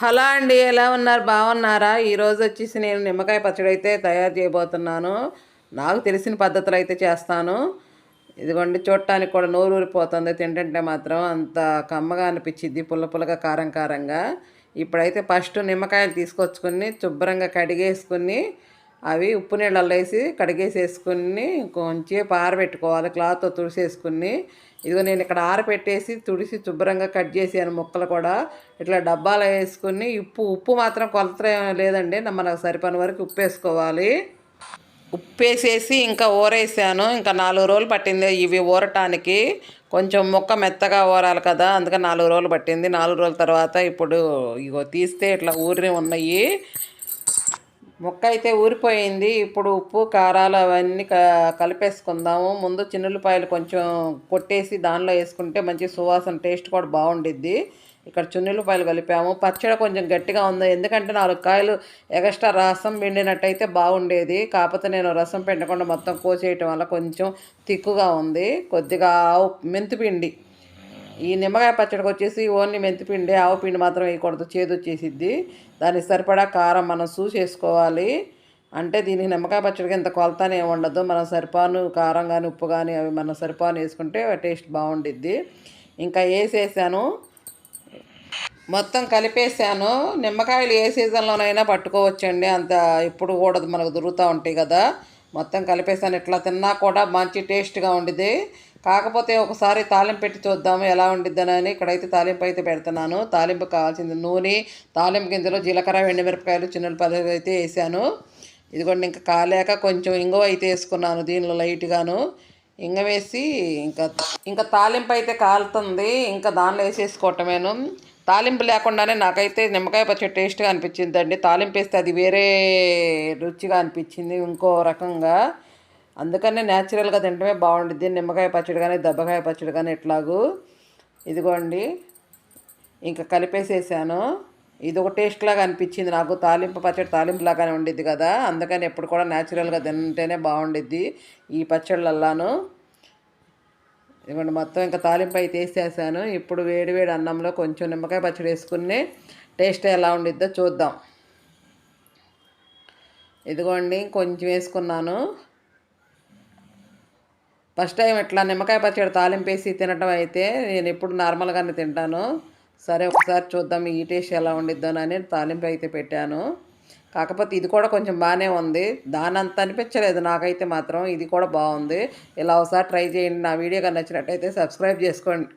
Hello అండి ఎలా ఉన్నారు? బాగున్నారా? ఈరోజు వచ్చేసి నేను నిమ్మకాయ పచ్చడి అయితే తయారు చేయబోతున్నాను. నాకు తెలిసిన పద్ధతులు అయితే చేస్తాను. ఇదిగోండి చూడటానికి కూడా నోరు ఊరిపోతుంది. తింటుంటే మాత్రం అంత కమ్మగా అనిపించింది పుల్ల పుల్లగా కారం కారంగా. ఇప్పుడైతే ఫస్ట్ నిమ్మకాయలు తీసుకొచ్చుకొని శుభ్రంగా కడిగేసుకుని అవి ఉప్పు నీళ్ళల్లో వేసి కడిగేసేసుకుని కొంచెం ఆరబెట్టుకోవాలి క్లాత్తో తుడిసేసుకుని. ఇదిగో నేను ఇక్కడ ఆరబెట్టేసి తుడిసి శుభ్రంగా కట్ చేసాను ముక్కలు కూడా. ఇట్లా డబ్బాలో వేసుకుని ఉప్పు ఉప్పు మాత్రం కొలత లేదండి మనకు సరిపడిన వరకు ఉప్పు వేసుకోవాలి ఉప్పు వేసేసి ఇంకా ఊరేసాను ఇంకా నాలుగు రోజులు పట్టింది ఇవి ఊరటానికి కొంచెం ముక్క మెత్తగా ఊరాలి కదా అందుకని నాలుగు రోజులు పట్టింది. నాలుగు రోజుల తర్వాత ఇప్పుడు ఇగో తీస్తే ఇట్లా ఊరి ఉన్నాయి. ముక్క అయితే ఊరిపోయింది. ఇప్పుడు ఉప్పు కారాలు అవన్నీ క కలిపేసుకుందాము. ముందు చిన్నులపాయలు కొంచెం కొట్టేసి దానిలో వేసుకుంటే మంచి సువాసన టేస్ట్ కూడా బాగుండిద్ది. ఇక్కడ చున్నులపాయలు కలిపాము. పచ్చడి కొంచెం గట్టిగా ఉంది. ఎందుకంటే నాలుగు కాయలు ఎగస్ట్రా రసం పిండినట్టయితే బాగుండేది. కాకపోతే నేను రసం పిండకుండా మొత్తం కోసేయటం వల్ల కొంచెం తిక్కుగా ఉంది. కొద్దిగా ఆవు మెంతిపిండి ఈ నిమ్మకాయ పచ్చడికి వచ్చేసి ఓన్లీ మెంతిపిండి ఆవు పిండి మాత్రం వేయకూడదు చేదు వచ్చేసిద్ది. దానికి సరిపడా కారం మనం చూసేసుకోవాలి అంటే దీనికి నిమ్మకాయ పచ్చడికి ఇంత కొలతనే ఉండదు. మనం సరిపాను కారం కానీ ఉప్పు కానీ అవి మనం సరిపాను వేసుకుంటే టేస్ట్ బాగుండిద్ది. ఇంకా వేసేసాను? మొత్తం కలిపేసాను. నిమ్మకాయలు ఏ సీజన్లోనైనా పట్టుకోవచ్చండి. అంత ఎప్పుడు కూడా మనకు దొరుకుతూ ఉంటాయి కదా. మొత్తం కలిపేసాను. ఇట్లా తిన్నా కూడా మంచి టేస్ట్గా ఉండిద్ది. కాకపోతే ఒకసారి తాలింపు పెట్టి చూద్దాము ఎలా ఉండిద్దనని ఇక్కడైతే తాలింపు అయితే పెడుతున్నాను. తాలింపు కావాల్సింది నూనె తాలింపు గింజలు జీలకర్ర ఎండుమిరపకాయలు చిన్నపల్లి అయితే వేసాను. ఇదిగోండి ఇంకా కాలేక కొంచెం ఇంగువ అయితే వేసుకున్నాను దీనిలో లైట్గాను. ఇంగ వేసి ఇంకా ఇంకా తాలింపు అయితే కాలుతుంది. ఇంకా దానిలో వేసేసుకోవటమేను. తాలింపు లేకుండానే నాకైతే నిమ్మకాయ పచ్చడి టేస్ట్గా అనిపించిందండి. తాలింపు వేస్తే అది వేరే రుచిగా అనిపించింది ఇంకో రకంగా. అందుకనే న్యాచురల్గా తింటమే బాగుంటుంది నిమ్మకాయ పచ్చడి కానీ దెబ్బకాయ పచ్చడి కానీ ఎట్లాగూ. ఇదిగోండి. ఇంకా కలిపేసేసాను. ఇది ఒక టేస్ట్ లాగా అనిపించింది నాకు. తాలింపు పచ్చడి తాలింపు లాగానే ఉండిద్ది కదా. అందుకని ఎప్పుడు కూడా న్యాచురల్గా తింటేనే బాగుండిద్ది ఈ పచ్చళ్ళల్లాను. ఇవ్వండి మొత్తం ఇంకా తాలింపు అయితే వేసేసాను. ఇప్పుడు వేడి వేడి అన్నంలో కొంచెం నిమ్మకాయ పచ్చడి వేసుకుని టేస్ట్ ఎలా ఉండిద్దో చూద్దాం. ఇదిగోండి కొంచెం వేసుకున్నాను. ఫస్ట్ టైం ఇట్లా నిమ్మకాయ పచ్చడి తాలింపు వేసి తినటం అయితే నేను ఎప్పుడు నార్మల్గానే తింటాను. సరే ఒకసారి చూద్దాం ఈ టేస్ట్ ఎలా ఉండిద్దోనని తాలింపు అయితే పెట్టాను. కాకపోతే ఇది కూడా కొంచెం బాగానే ఉంది. దాని అంత అనిపించలేదు నాకైతే మాత్రం. ఇది కూడా బాగుంది. ఇలా ఒకసారి ట్రై చేయండి. నా వీడియో కానీ నచ్చినట్టయితే సబ్స్క్రైబ్ చేసుకోండి.